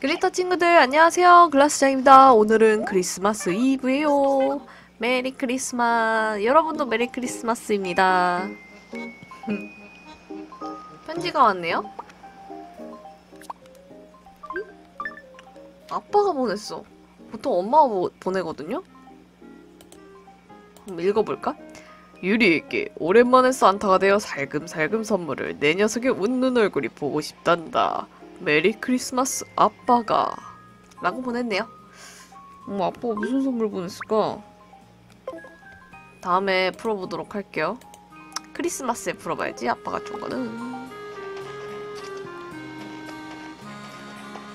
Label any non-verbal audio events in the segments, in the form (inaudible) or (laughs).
글리터 친구들 안녕하세요. 글라스장입니다. 오늘은 크리스마스 이브예요. 메리 크리스마스. 여러분도 메리 크리스마스입니다. (laughs) 편지가 왔네요. 아빠가 보냈어. 보통 엄마가 보, 보내거든요. 한번 읽어볼까? 유리에게 오랜만에 산타가 되어 살금살금 선물을 내 녀석의 웃는 얼굴이 보고 싶단다 메리 크리스마스 아빠가 라고 보냈네요. 음, 아빠가 무슨 선물 보냈을까? 다음에 풀어보도록 할게요. 크리스마스에 풀어봐야지 아빠가 준 거는.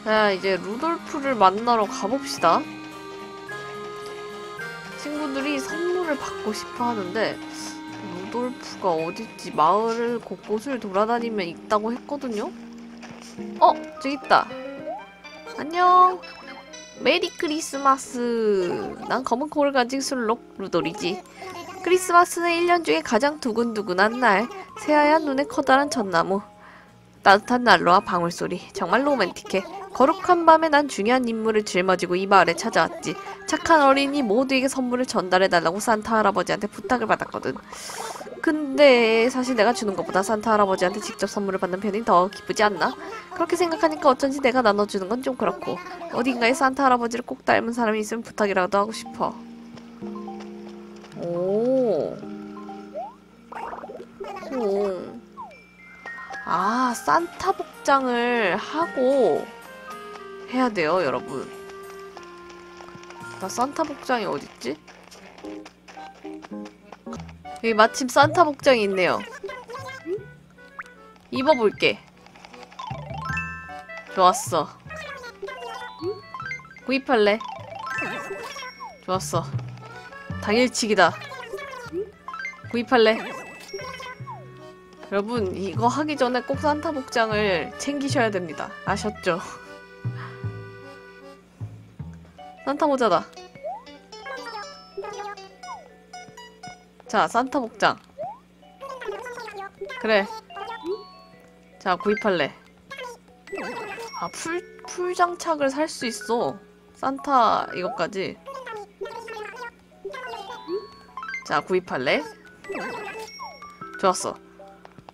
자 이제 루돌프를 만나러 가봅시다. 친구들이 선물을 받고 싶어 하는데 루돌프가 어딨지? 마을 곳곳을 돌아다니면 있다고 했거든요 어, 저기 있다. 안녕. 메리 크리스마스. 난 검은 코를 가진 술록 루돌이지. 크리스마스는 1년 중에 가장 두근두근한 날. 새하얀 눈에 커다란 전나무. 따뜻한 난로와 방울소리. 정말 로맨틱해. 거룩한 밤에 난 중요한 임무를 짊어지고 이 마을에 찾아왔지. 착한 어린이 모두에게 선물을 전달해달라고 산타 할아버지한테 부탁을 받았거든. 근데 사실 내가 주는 것보다 산타 할아버지한테 직접 선물을 받는 편이 더 기쁘지 않나? 그렇게 생각하니까 어쩐지 내가 나눠주는 건 좀 그렇고 어딘가에 산타 할아버지를 꼭 닮은 사람이 있으면 부탁이라도 하고 싶어. 오. 오. 아, 산타 복장을 하고 해야 돼요, 여러분. 나 산타 복장이 어딨지? 여기 마침 산타 복장이 있네요. 입어볼게. 좋았어. 구입할래. 좋았어. 당일치기다. 구입할래. 여러분 이거 하기 전에 꼭 산타 복장을 챙기셔야 됩니다. 아셨죠? 산타 모자다. 자, 산타 복장. 그래. 자, 구입할래. 아, 풀, 풀 장착을 살 수 있어. 산타 이것까지. 자, 구입할래. 좋았어.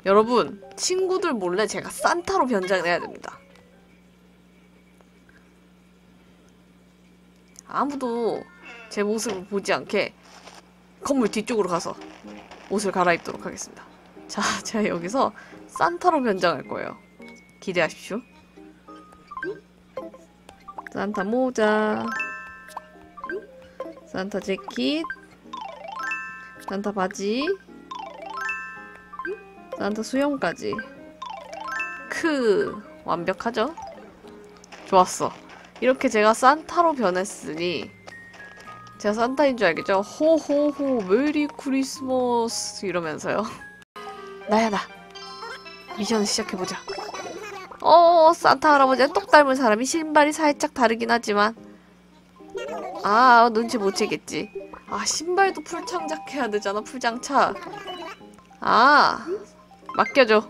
여러분, 친구들 몰래 제가 산타로 변장을 해야 됩니다. 아무도 제 모습을 보지 않게 건물 뒤쪽으로 가서 옷을 갈아입도록 하겠습니다. 자, (laughs) 제가 여기서 산타로 변장할 거예요. 기대하십시오. 산타 모자, 산타 재킷, 산타 바지, 산타 수영까지. 크, 완벽하죠? 좋았어. 이렇게 제가 산타로 변했으니 제가 산타인 줄 알겠죠? 호호호 메리 크리스마스 이러면서요. (laughs) 나야 나. 미션 시작해보자. 어 산타 할아버지랑 똑 닮은 사람이 신발이 살짝 다르긴 하지만 아 눈치 못 채겠지. 아 신발도 풀장착 해야 되잖아 풀장착. 아 맡겨줘.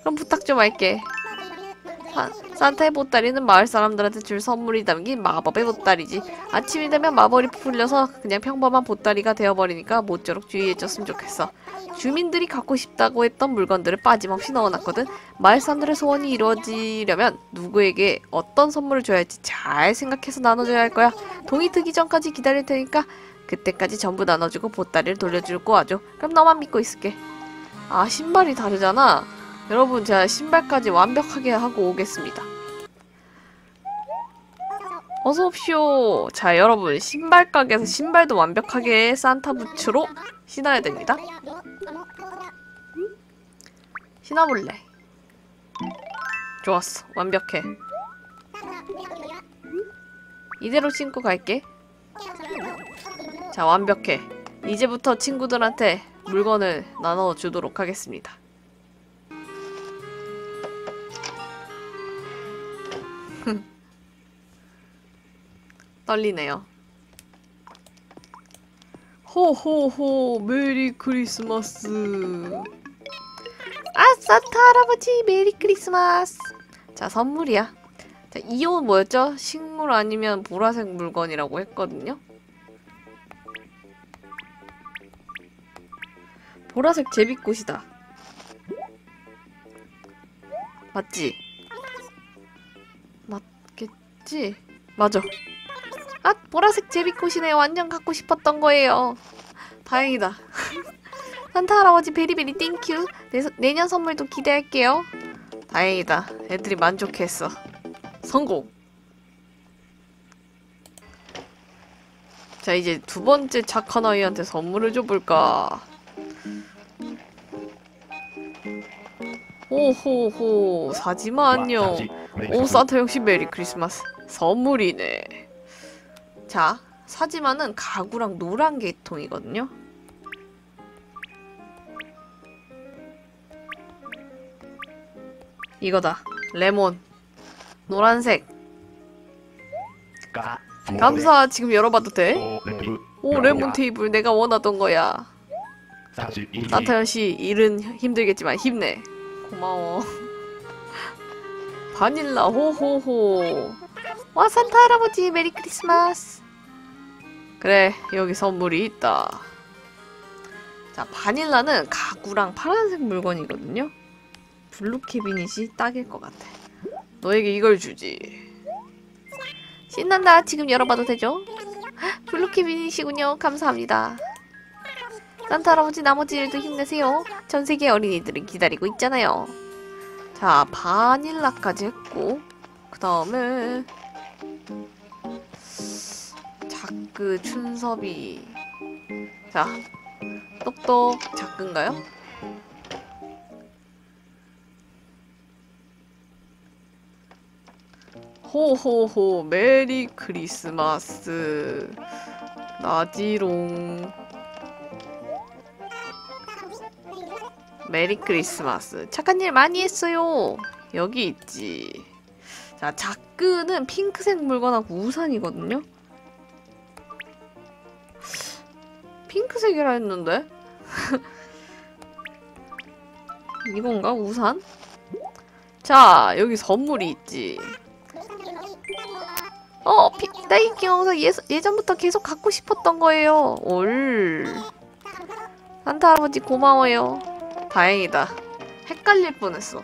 그럼 부탁 좀 할게. 사, 산타의 보따리는 마을 사람들한테 줄 선물이 담긴 마법의 보따리지. 아침이 되면 마법이 풀려서 그냥 평범한 보따리가 되어버리니까 모쪼록 주의해줬으면 좋겠어. 주민들이 갖고 싶다고 했던 물건들을 빠짐없이 넣어놨거든. 마을 사람들의 소원이 이루어지려면 누구에게 어떤 선물을 줘야 할지 잘 생각해서 나눠줘야 할 거야. 동이 트기 전까지 기다릴 테니까 그때까지 전부 나눠주고 보따리를 돌려줄 거아줘. 그럼 너만 믿고 있을게. 아 신발이 다르잖아. 여러분 제가 신발까지 완벽하게 하고 오겠습니다. 어서 옵시오. 자 여러분 신발 가게에서 신발도 완벽하게 산타 부츠로 신어야 됩니다. 신어볼래. 좋았어. 완벽해. 이대로 신고 갈게. 자 완벽해. 이제부터 친구들한테 물건을 나눠주도록 하겠습니다. 떨리네요. 호호호 메리 크리스마스 아 산타 할아버지 메리 크리스마스 자 선물이야 자, 이옷 뭐였죠? 식물 아니면 보라색 물건이라고 했거든요. 보라색 제비꽃이다. 맞지? 맞겠지? 맞아. 아, 보라색 제비꽃이네. 완전 갖고 싶었던 거예요. 다행이다. (laughs) 산타 할아버지 베리베리 땡큐. 내, 내년 선물도 기대할게요. 다행이다. 애들이 만족했어. 성공. 자, 이제 두 번째 착한 아이한테 선물을 줘볼까. 오호호, 사지마 안녕. 오, 산타 역시 메리 크리스마스. 선물이네. 자, 사지마는 가구랑 노란 계통이거든요. 이거다. 레몬. 노란색. 감사. 지금 열어봐도 돼? 오, 레몬 테이블. 내가 원하던 거야. 역시 일은 힘들겠지만 힘내. 고마워. (laughs) 바닐라 호호호. 와 산타 할아버지 메리 크리스마스. 그래 여기 선물이 있다. 자 바닐라는 가구랑 파란색 물건이거든요. 블루 캐비닛이 딱일 것 같아. 너에게 이걸 주지. 신난다. 지금 열어봐도 되죠? 헉, 블루 캐비닛이군요. 감사합니다. 산타 할아버지 나머지 일도 힘내세요. 전 세계 어린이들은 기다리고 있잖아요. 자, 바닐라까지 했고, 그 다음에, 자크 춘섭이. 자, 똑똑 자크인가요? 호호호, 메리 크리스마스. 나지롱. 메리 크리스마스. 착한 일 많이 했어요. 여기 있지. 자, 자크는 핑크색 물건하고 우산이거든요. 핑크색이라 했는데? (laughs) 이건가? 우산? 자, 여기 선물이 있지. 어, 피, 딸기 영상 예, 예전부터 계속 갖고 싶었던 거예요. 올. 산타 할아버지 고마워요. 다행이다. 헷갈릴 뻔했어.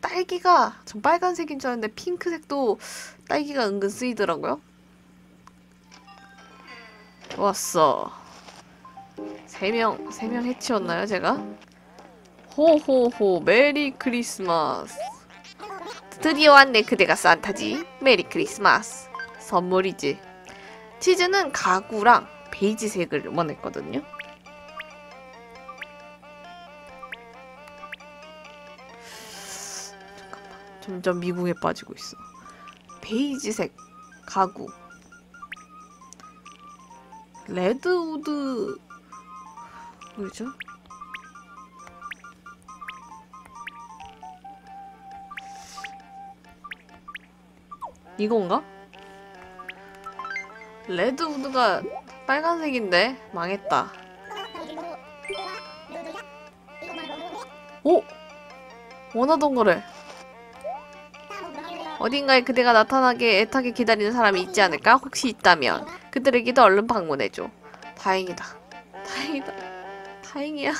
딸기가 전 빨간색인 줄 알았는데 핑크색도 딸기가 은근 쓰이더라고요. 좋았어. 세 명, 세 명 해치웠나요, 제가? 호호호, 메리 크리스마스. 드디어 왔네, 그대가 산타지. 메리 크리스마스. 선물이지. 치즈는 가구랑 베이지색을 원했거든요. 점점 미궁에 빠지고 있어. 베이지색 가구. 레드우드 뭐죠? 이건가? 레드우드가 빨간색인데 망했다. 오! 원하던 거래. 어딘가에 그대가 나타나게 애타게 기다리는 사람이 있지 않을까? 혹시 있다면 그들에게도 얼른 방문해줘. 다행이다. 다행이다. 다행이야.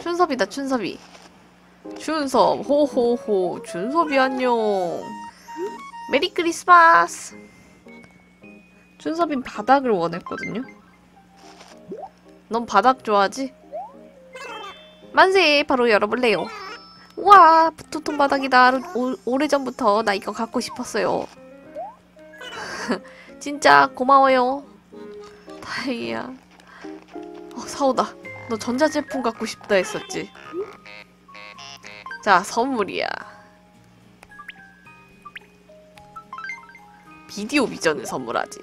춘섭이다, 춘섭이. 춘섭, 호호호. 춘섭이 안녕. 메리 크리스마스. 춘섭인 바닥을 원했거든요. 넌 바닥 좋아하지? 만세! 바로 열어볼래요. 우와! 두툼 바닥이다. 오, 오래전부터 나 이거 갖고 싶었어요. (laughs) 진짜 고마워요. 다행이야. 어, 사오다. 너 전자제품 갖고 싶다 했었지. 자, 선물이야. 비디오 비전을 선물하지.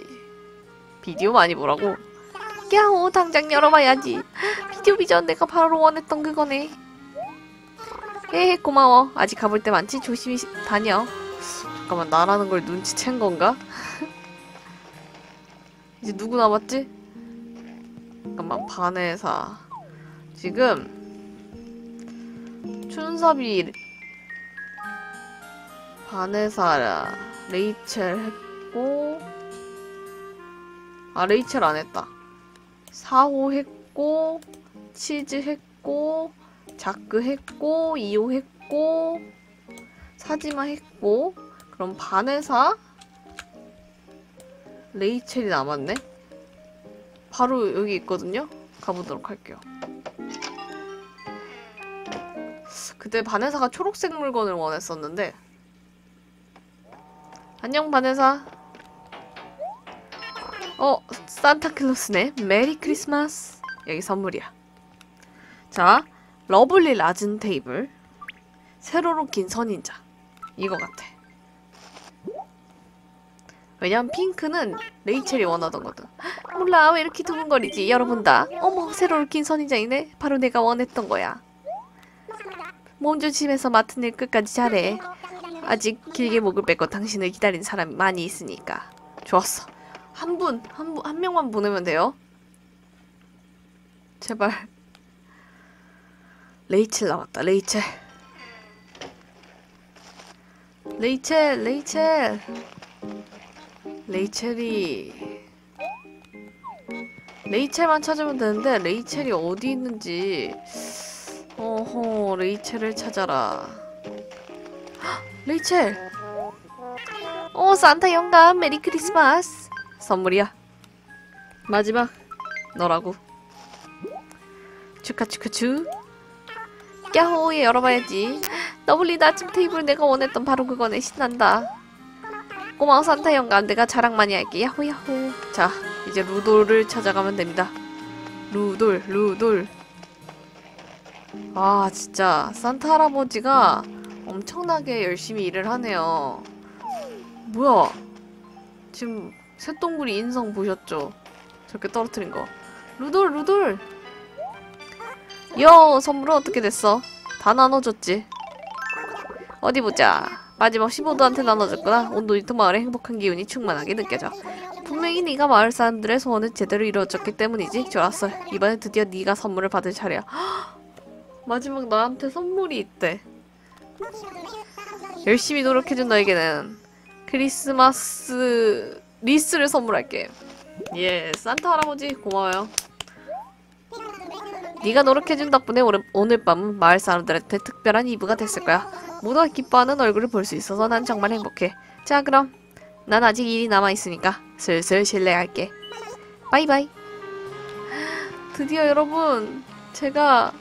비디오 많이 보라고? 야호, 당장 열어봐야지. 비디오 비전 내가 바로 원했던 그거네. 에 고마워. 아직 가볼 때 많지? 조심히 시- 다녀. 잠깐만, 나라는 걸 눈치챈 건가? (laughs) 이제 누구 남았지? 잠깐만, 반회사. 지금 춘섭이 바네사 레이첼 했고 아 레이첼 안 했다 사호 했고 치즈 했고 자크 했고 이호 했고 사지마 했고 그럼 바네사 레이첼이 남았네? 바로 여기 있거든요? 가보도록 할게요. 그때 바네사가 초록색 물건을 원했었는데. 안녕 바네사. 어 산타클로스네. 메리 크리스마스. 여기 선물이야. 자 러블리 라진 테이블. 세로로 긴 선인자. 이거 같아 왜냐면 핑크는 레이첼이 원하던 거든 몰라 왜 이렇게 두근거리지? 열어본다. 어머 세로로 긴 선인장이네. 바로 내가 원했던 거야. 몸 조심해서 맡은 일 끝까지 잘해. 아직 길게 목을 뺏고 당신을 기다린 사람이 많이 있으니까. 좋았어. 한 분, 한 분, 한 명만 보내면 돼요. 제발. 레이첼 나왔다 레이첼. 레이첼 레이첼 레이첼이 레이첼만 찾으면 되는데 레이첼이 어디 있는지. 어허 레이첼을 찾아라. 헉, (gasps) 레이첼! 어 산타 영감 메리 크리스마스. 선물이야. 마지막 너라고. 축하 축하 축. 야호에 열어봐야지. (gasps) 더블리드 아침 테이블 내가 원했던 바로 그거네. 신난다 고마워 산타 영감 내가 자랑 많이 할게 야호 야호. 자 이제 루돌을 찾아가면 됩니다. 루돌 루돌. 아 진짜. 산타 할아버지가 엄청나게 열심히 일을 하네요. 뭐야? 지금 새똥구리 인성 보셨죠? 저렇게 떨어뜨린 거. 루돌 루돌! 여 선물은 어떻게 됐어? 다 나눠줬지. 어디 보자 마지막 15도한테 나눠줬구나 온 놀이터 마을의 행복한 기운이 충만하게 느껴져. 분명히 네가 마을 사람들의 소원을 제대로 이루어졌기 때문이지. 좋았어. 이번에 드디어 네가 선물을 받을 차례야. (gasps) 마지막 나한테 선물이 있대. 열심히 노력해준 너에게는 크리스마스 리스를 선물할게. 예 산타 할아버지 고마워요 네가 노력해준 덕분에 오늘, 오늘 밤은 마을 사람들한테 특별한 이브가 됐을 거야. 모두가 기뻐하는 얼굴을 볼 수 있어서 난 정말 행복해. 자 그럼 난 아직 일이 남아있으니까 슬슬 실례할게. 바이바이. (gasps) 드디어 여러분 제가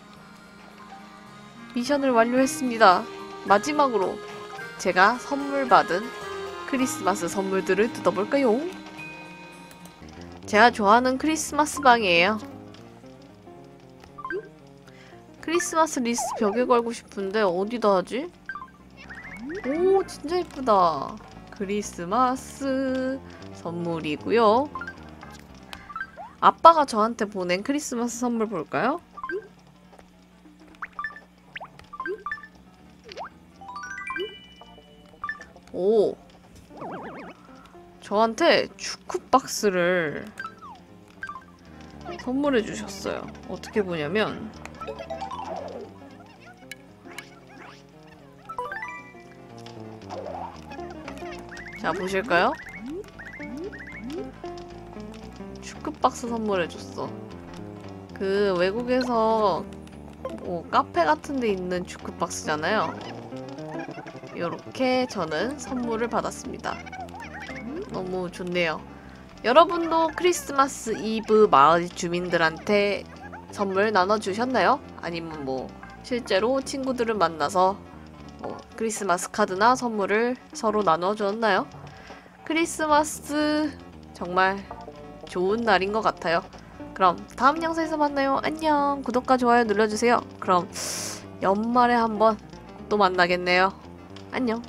미션을 완료했습니다. 마지막으로 제가 선물 받은 크리스마스 선물들을 뜯어볼까요? 제가 좋아하는 크리스마스 방이에요 크리스마스 리스트 벽에 걸고 싶은데 어디다 하지? 오 진짜 예쁘다 크리스마스 선물이고요 아빠가 저한테 보낸 크리스마스 선물 볼까요? 오 저한테 주쿠박스를 선물해 주셨어요 어떻게 보냐면 자 보실까요? 축구박스 선물해줬어 그 외국에서 뭐 카페 같은 데 있는 축구박스잖아요 이렇게 저는 선물을 받았습니다 너무 좋네요 여러분도 크리스마스 이브 마을 주민들한테 선물 나눠주셨나요? 아니면 뭐 실제로 친구들을 만나서 뭐 크리스마스 카드나 선물을 서로 나눠 주었나요? 크리스마스 정말 좋은 날인 것 같아요. 그럼 다음 영상에서 만나요. 안녕. 구독과 좋아요 눌러주세요. 그럼 연말에 한번 또 만나겠네요. 안녕.